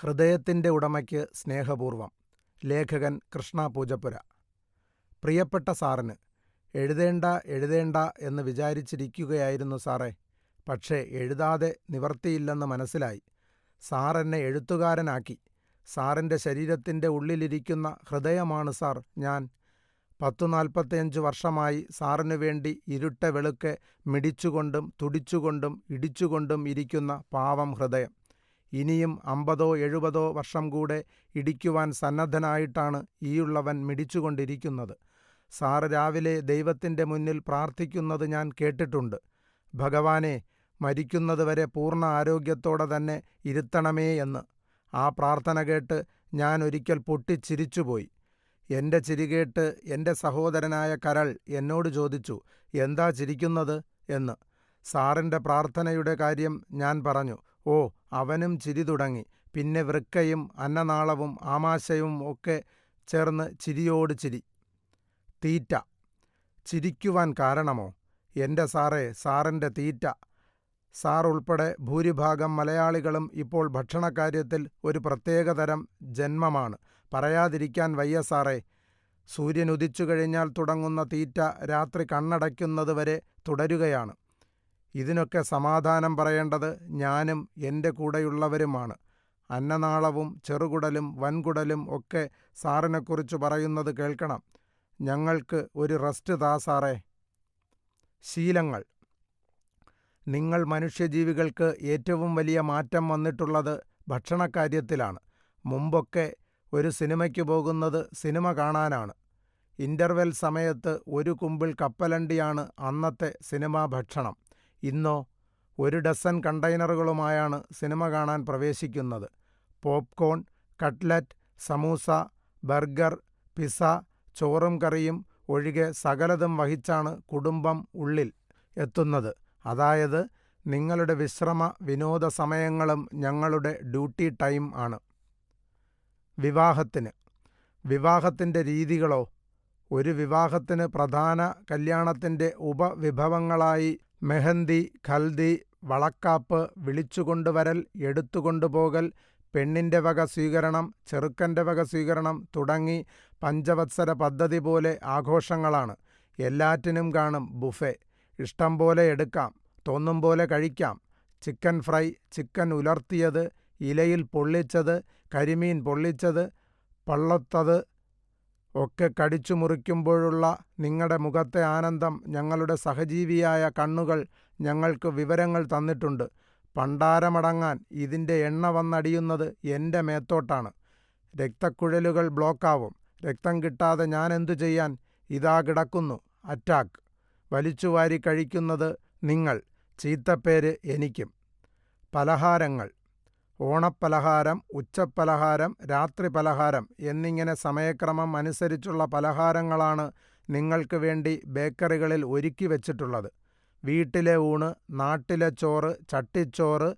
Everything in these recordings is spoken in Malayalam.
ഹൃദയത്തിന്റെ ഉടമയ്ക്ക് സ്നേഹപൂർവം. ലേഖകൻ കൃഷ്ണ പൂജപ്പുര. പ്രിയപ്പെട്ട സാറിന് എഴുതേണ്ട എഴുതേണ്ട എന്ന് വിചാരിച്ചിരിക്കുകയായിരുന്നു സാറേ. പക്ഷേ എഴുതാതെ നിവർത്തിയില്ലെന്ന് മനസ്സിലായി. സാറെന്നെ എഴുത്തുകാരനാക്കി. സാറിന്റെ ശരീരത്തിന്റെ ഉള്ളിലിരിക്കുന്ന ഹൃദയമാണ് സാർ ഞാൻ. പത്തു നാൽപ്പത്തിയഞ്ച് വർഷമായി സാറിനു വേണ്ടി ഇരുട്ട വെളുക്കെ മിടിച്ചുകൊണ്ടും തുടിച്ചുകൊണ്ടും ഇടിച്ചുകൊണ്ടും ഇരിക്കുന്ന പാവം ഹൃദയം. ഇനിയും അമ്പതോ എഴുപതോ വർഷം കൂടെ ഇടിക്കുവാൻ സന്നദ്ധനായിട്ടാണ് ഈയുള്ളവൻ മിടിച്ചുകൊണ്ടിരിക്കുന്നത്. സാറ് രാവിലെ ദൈവത്തിന്റെ മുന്നിൽ പ്രാർത്ഥിക്കുന്നത് ഞാൻ കേട്ടിട്ടുണ്ട്. ഭഗവാനെ മരിക്കുന്നതുവരെ പൂർണ ആരോഗ്യത്തോടെ തന്നെ ഇരുത്തണമേ എന്ന്. ആ പ്രാർത്ഥന കേട്ട് ഞാൻ ഒരിക്കൽ പൊട്ടിച്ചിരിച്ചുപോയി. എന്റെ ചിരി കേട്ട് എന്റെ സഹോദരനായ കരൾ എന്നോട് ചോദിച്ചു എന്താ ചിരിക്കുന്നത്? എന്ന്. സാറിന്റെ പ്രാർത്ഥനയുടെ കാര്യം ഞാൻ പറഞ്ഞു ഓ അവനും ചിരി തുടങ്ങി. പിന്നെ വൃക്കയും അന്നനാളവും ആമാശയവും ഒക്കെ ചേർന്ന് ചിരിയോട് ചിരി. തീറ്റ. ചിരിക്കുവാൻ കാരണമോ? എന്റെ സാറേ സാറിന്റെ തീറ്റ. സാർ ഉൾപ്പെടെ ഭൂരിഭാഗം മലയാളികളും ഇപ്പോൾ ഭക്ഷണക്കാര്യത്തിൽ ഒരു പ്രത്യേകതരം ജന്മമാണ്. പറയാതിരിക്കാൻ വയ്യ സാറേ. സൂര്യൻ ഉദിച്ചു കഴിഞ്ഞാൽ തുടങ്ങുന്ന തീറ്റ രാത്രി കണ്ണടയ്ക്കുന്നതുവരെ തുടരുകയാണ്. ഇതിനൊക്കെ സമാധാനം പറയേണ്ടത് ഞാനും എന്റെ കൂടെയുള്ളവരുമാണ്. അന്നനാളവും ചെറുകുടലും വൻകുടലും ഒക്കെ സാറിനെക്കുറിച്ച് പറയുന്നത് കേൾക്കണം. ഞങ്ങൾക്ക് ഒരു റെസ്റ്റ് താ സാറേ. ശീലങ്ങൾ. നിങ്ങൾ മനുഷ്യജീവികൾക്ക് ഏറ്റവും വലിയ മാറ്റം വന്നിട്ടുള്ളത് ഭക്ഷണക്കാര്യത്തിലാണ് മുമ്പൊക്കെ ഒരു സിനിമയ്ക്ക് പോകുന്നത് സിനിമ കാണാനാണ്. ഇന്റർവെൽ സമയത്ത് ഒരു കുമ്പിൾ കപ്പലണ്ടിയാണ് അന്നത്തെ സിനിമാ ഭക്ഷണം. ഇന്നോ ഒരു ഡസൻ കണ്ടെയ്നറുകളുമായാണ് സിനിമ കാണാൻ പ്രവേശിക്കുന്നത്. Popcorn cutlet samosa burger pizza ചോറും കറിയും ഒഴികെ സകലതും വഹിച്ചാണ് കുടുംബം ഉള്ളിൽ എത്തുന്നത്. അതായത് നിങ്ങളുടെ വിശ്രമ വിനോദ സമയങ്ങളും ഞങ്ങളുടെ ഡ്യൂട്ടി ടൈം ആണ്. വിവാഹത്തിന്. വിവാഹത്തിന്റെ രീതികളോ ഒരു വിവാഹത്തിന് പ്രധാന കല്യാണത്തിന്റെ ഉപവിഭവങ്ങളായി മെഹന്തി ഖൽദി വളക്കാപ്പ് വിളിച്ചുകൊണ്ടുവരൽ എടുത്തുകൊണ്ടുപോകൽ പെണ്ണിന്റെ വക സ്വീകരണം ചെറുക്കന്റെ വക സ്വീകരണം തുടങ്ങി പഞ്ചവത്സര പദ്ധതി പോലെ ആഘോഷങ്ങളാണ്. എല്ലാറ്റിനും കാണും ബുഫെ. ഇഷ്ടം പോലെ എടുക്കാം തോന്നും പോലെ കഴിക്കാം. ചിക്കൻ ഫ്രൈ ചിക്കൻ ഉലർത്തിയത് ഇലയിൽ പൊള്ളിച്ചത് കരിമീൻ പൊള്ളിച്ചത് പള്ളത്തത് ഒക്കെ കടിച്ചു മുറിക്കുമ്പോഴുള്ള നിങ്ങളുടെ മുഖത്തെ ആനന്ദം ഞങ്ങളുടെ സഹജീവിയായ കണ്ണുകൾ ഞങ്ങൾക്ക് വിവരങ്ങൾ തന്നിട്ടുണ്ട്. പണ്ടാരമടങ്ങാൻ ഇതിന്റെ എണ്ണ വന്നടിയുന്നത് എന്റെ മേത്തോട്ടാണ്. രക്തക്കുഴലുകൾ ബ്ലോക്കാവും. രക്തം കിട്ടാതെ ഞാൻ എന്തു ചെയ്യാൻ? ഇതാ കിടക്കുന്നു. അറ്റാക്ക്. വലിച്ചുവാരി കഴിക്കുന്നത് നിങ്ങൾ. ചീത്തപ്പേര് എനിക്കും. പലഹാരങ്ങൾ. ഓണപ്പലഹാരം ഉച്ചപ്പലഹാരം രാത്രി പലഹാരം എന്നിങ്ങനെ സമയക്രമം അനുസരിച്ചുള്ള പലഹാരങ്ങളാണ് നിങ്ങൾക്ക് വേണ്ടി ബേക്കറികളിൽ ഒരുക്കി വച്ചിട്ടുള്ളത്. വീട്ടിലെ ഊണ് നാട്ടിലെ ചോറ് ചട്ടിച്ചോറ്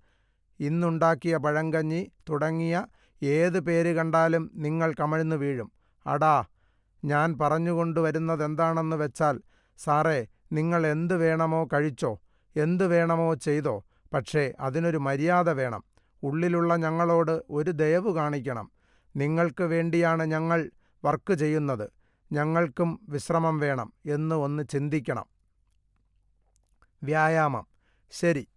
ഇന്നുണ്ടാക്കിയ പഴങ്കഞ്ഞി തുടങ്ങിയ ഏത് പേര് കണ്ടാലും നിങ്ങൾ കമഴ്ന്നു വീഴും. അടാ ഞാൻ പറഞ്ഞുകൊണ്ടുവരുന്നതെന്താണെന്ന് വെച്ചാൽ സാറേ നിങ്ങൾ എന്ത് വേണമോ കഴിച്ചോ എന്ത് വേണമോ ചെയ്തോ പക്ഷേ അതിനൊരു മര്യാദ വേണം. ഉള്ളിലുള്ള ഞങ്ങളോട് ഒരു ദയവ് കാണിക്കണം. നിങ്ങൾക്ക് വേണ്ടിയാണ് ഞങ്ങൾ വർക്ക് ചെയ്യുന്നത്. ഞങ്ങൾക്കും വിശ്രമം വേണം എന്ന് ഒന്ന് ചിന്തിക്കണം. വ്യായാമം. ശരി.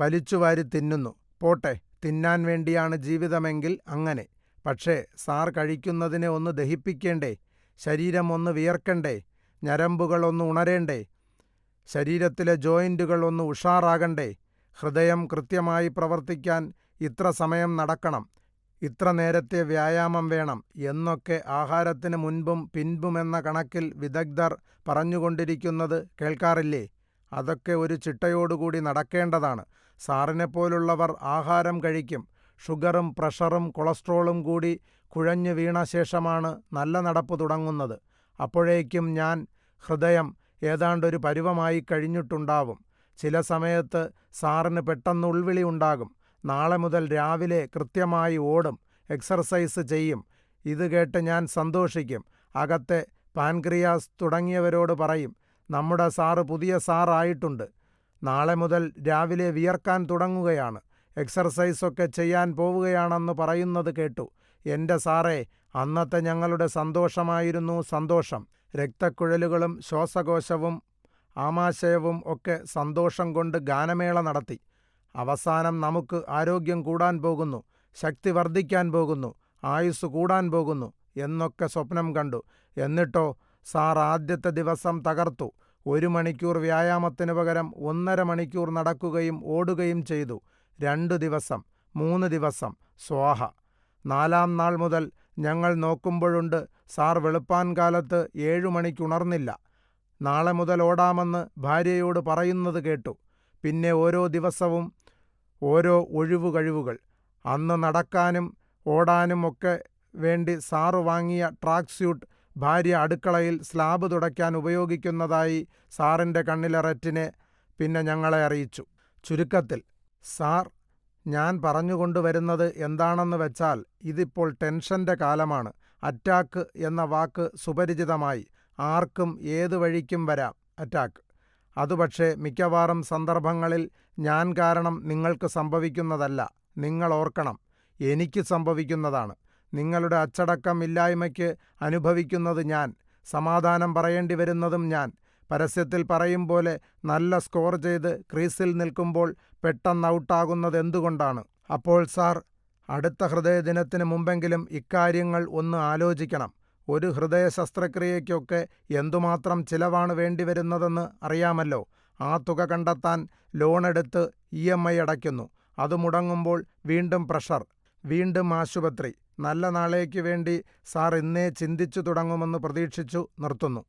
വലിച്ചുവാരി തിന്നുന്നു. പോട്ടെ. തിന്നാൻ വേണ്ടിയാണ് ജീവിതമെങ്കിൽ അങ്ങനെ. പക്ഷേ സാർ കഴിക്കുന്നതിനെ ഒന്ന് ദഹിപ്പിക്കേണ്ടേ? ശരീരം ഒന്ന് വിയർക്കണ്ടേ? ഞരമ്പുകൾ ഒന്ന് ഉണരേണ്ടേ? ശരീരത്തിലെ ജോയിന്റുകൾ ഒന്ന് ഉഷാറാകണ്ടേ? ഹൃദയം കൃത്യമായി പ്രവർത്തിക്കാൻ ഇത്ര സമയം നടക്കണം. ഇത്ര നേരത്തെ വ്യായാമം വേണം എന്നൊക്കെ ആഹാരത്തിന് മുൻപും പിൻപുമെന്ന കണക്കിൽ വിദഗ്ധർ പറഞ്ഞുകൊണ്ടിരിക്കുന്നത് കേൾക്കാറില്ലേ? അതൊക്കെ ഒരു ചിട്ടയോടുകൂടി നടക്കേണ്ടതാണ്. സാറിനെപ്പോലുള്ളവർ ആഹാരം കഴിക്കും. ഷുഗറും പ്രഷറും കൊളസ്ട്രോളും കൂടി കുഴഞ്ഞു വീണ ശേഷമാണ് നല്ല നടപ്പ് തുടങ്ങുന്നത്. അപ്പോഴേക്കും ഞാൻ ഹൃദയം ഏതാണ്ടൊരു പരുവമായി കഴിഞ്ഞിട്ടുണ്ടാവും. ചില സമയത്ത് സാറിന് പെട്ടെന്ന് ഉൾവിളി ഉണ്ടാകും. നാളെ മുതൽ രാവിലെ കൃത്യമായി ഓടും. എക്സർസൈസ് ചെയ്യും. ഇത് കേട്ട് ഞാൻ സന്തോഷിക്കും. അകത്തെ പാൻക്രിയാസ് തുടങ്ങിയവരോട് പറയും നമ്മുടെ സാറ് പുതിയ സാറായിട്ടുണ്ട്. നാളെ മുതൽ രാവിലെ വിയർക്കാൻ തുടങ്ങുകയാണ്. എക്സർസൈസൊക്കെ ചെയ്യാൻ പോവുകയാണെന്ന് പറയുന്നത് കേട്ടു. എന്റെ സാറേ അന്നത്തെ ഞങ്ങളുടെ സന്തോഷമായിരുന്നു സന്തോഷം. രക്തക്കുഴലുകളും ശ്വാസകോശവും ആമാശയവും ഒക്കെ സന്തോഷം കൊണ്ട് ഗാനമേള നടത്തി. അവസാനം നമുക്ക് ആരോഗ്യം കൂടാൻ പോകുന്നു ശക്തി വർദ്ധിക്കാൻ പോകുന്നു ആയുസ് കൂടാൻ പോകുന്നു എന്നൊക്കെ സ്വപ്നം കണ്ടു. എന്നിട്ടോ സാർ ആദ്യത്തെ ദിവസം തകർത്തു. ഒരു മണിക്കൂർ വ്യായാമത്തിനു പകരം ഒന്നര മണിക്കൂർ നടക്കുകയും ഓടുകയും ചെയ്തു. രണ്ടു ദിവസം മൂന്ന് ദിവസം സ്വാഹ. നാലാം നാൾ മുതൽ ഞങ്ങൾ നോക്കുമ്പോഴുണ്ട് സാർ വെളുപ്പാൻ കാലത്ത് ഏഴു മണിക്കുണർന്നില്ല നാളെ മുതൽ ഓടാമെന്ന് ഭാര്യയോട് പറയുന്നത് കേട്ടു. പിന്നെ ഓരോ ദിവസവും ഓരോ ഒഴിവു കഴിവുകൾ അന്ന് നടക്കാനും ഓടാനും ഒക്കെ വേണ്ടി സാറ് വാങ്ങിയ ട്രാക്ക് സ്യൂട്ട് ഭാര്യ അടുക്കളയിൽ സ്ലാബ് തുടയ്ക്കാൻ ഉപയോഗിക്കുന്നതായി സാറിന്റെ കണ്ണിലെ റെറ്റിനെ പിന്നെ ഞങ്ങളെ അറിയിച്ചു. ചുരുക്കത്തിൽ സാർ ഞാൻ പറഞ്ഞുകൊണ്ടുവരുന്നത് എന്താണെന്ന് വെച്ചാൽ ഇതിപ്പോൾ ടെൻഷന്റെ കാലമാണ്. അറ്റാക്ക് എന്ന വാക്ക് സുപരിചിതമായി. ആർക്കും ഏതു വഴിക്കും വരാം. അറ്റാക്ക് അതുപക്ഷേ മിക്കവാറും സന്ദർഭങ്ങളിൽ ഞാൻ കാരണം നിങ്ങൾക്ക് സംഭവിക്കുന്നതല്ല. നിങ്ങൾ ഓർക്കണം എനിക്ക് സംഭവിക്കുന്നതാണ്. നിങ്ങളുടെ അച്ചടക്കം ഇല്ലായ്മയ്ക്ക് അനുഭവിക്കുന്നത് ഞാൻ. സമാധാനം പറയേണ്ടി വരുന്നതും ഞാൻ. പരസ്യത്തിൽ പറയും പോലെ നല്ല സ്കോർ ചെയ്ത് ക്രീസിൽ നിൽക്കുമ്പോൾ പെട്ടെന്ന് ഔട്ടാകുന്നത് എന്തുകൊണ്ടാണ്? അപ്പോൾ സാർ അടുത്ത ഹൃദയദിനത്തിന് മുമ്പെങ്കിലും ഇക്കാര്യങ്ങൾ ഒന്ന് ആലോചിക്കണം. ഒരു ഹൃദയ ശസ്ത്രക്രിയയ്ക്കൊക്കെ എന്തുമാത്രം ചിലവാണ് വേണ്ടിവരുന്നതെന്ന് അറിയാമല്ലോ. ആ തുക കണ്ടെത്താൻ ലോണെടുത്ത് ഇ എം ഐ അടയ്ക്കുന്നു. അത് മുടങ്ങുമ്പോൾ വീണ്ടും പ്രഷർ വീണ്ടും ആശുപത്രി. നല്ല നാളേക്ക് വേണ്ടി സാർ ഇന്നേ ചിന്തിച്ചു തുടങ്ങുമെന്ന് പ്രതീക്ഷിച്ചു നിർത്തുന്നു.